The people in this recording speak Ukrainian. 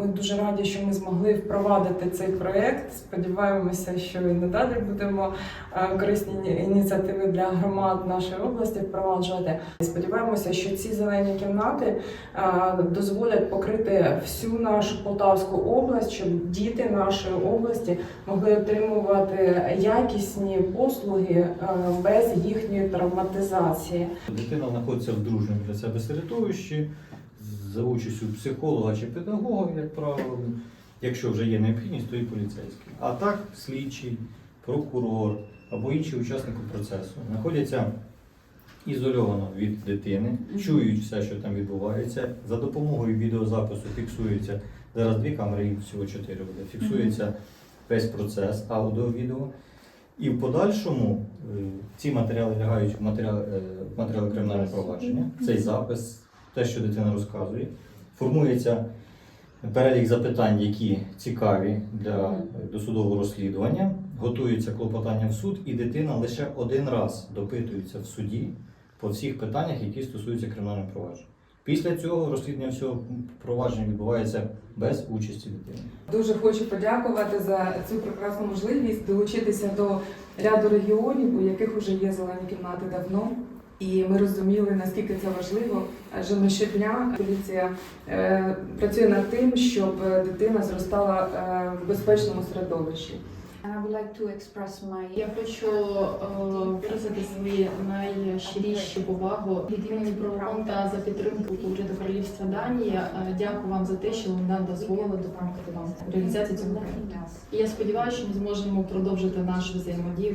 Ми дуже раді, що ми змогли впровадити цей проект. Сподіваємося, що і надалі будемо е, корисні ініціативи для громад нашої області впроваджувати. Сподіваємося, що ці зелені кімнати е, дозволять покрити всю нашу Полтавську область, щоб діти нашої області могли отримувати якісні послуги е, без їхньої травматизації. Дитина знаходиться в дружньому для себе середовищі за участю психолога чи педагога, як правило. Якщо вже є необхідність, то і поліцейський. А так, слідчий, прокурор або інші учасники процесу знаходяться ізольовано від дитини, чують все, що там відбувається. За допомогою відеозапису фіксується зараз дві камери, їх всього чотири буде. Фіксується весь процес аудіо-відео. І в подальшому е, ці матеріали лягають в матеріали, е, в матеріали кримінального провадження. Цей запис, те, що дитина розказує, формується перелік запитань, які цікаві для досудового розслідування, готується клопотання в суд, і дитина лише один раз допитується в суді по всіх питаннях, які стосуються кримінального провадження. Після цього розслідування всього провадження відбувається без участі дитини. Дуже хочу подякувати за цю прекрасну можливість долучитися до ряду регіонів, у яких вже є зелені кімнати давно. І ми розуміли, наскільки це важливо, адже ми щодня поліція е, працює над тим, щоб дитина зростала е, в безпечному середовищі. And I would like to express my Я хочу е, виразити свої найщиріші повагу від імені правоконта за підтримку уряду королівства Данії. Е, Дякую вам за те, що ви нам дозволили допомогти вам в реалізації цього. І я сподіваюся, що ми зможемо продовжити нашу взаємодію.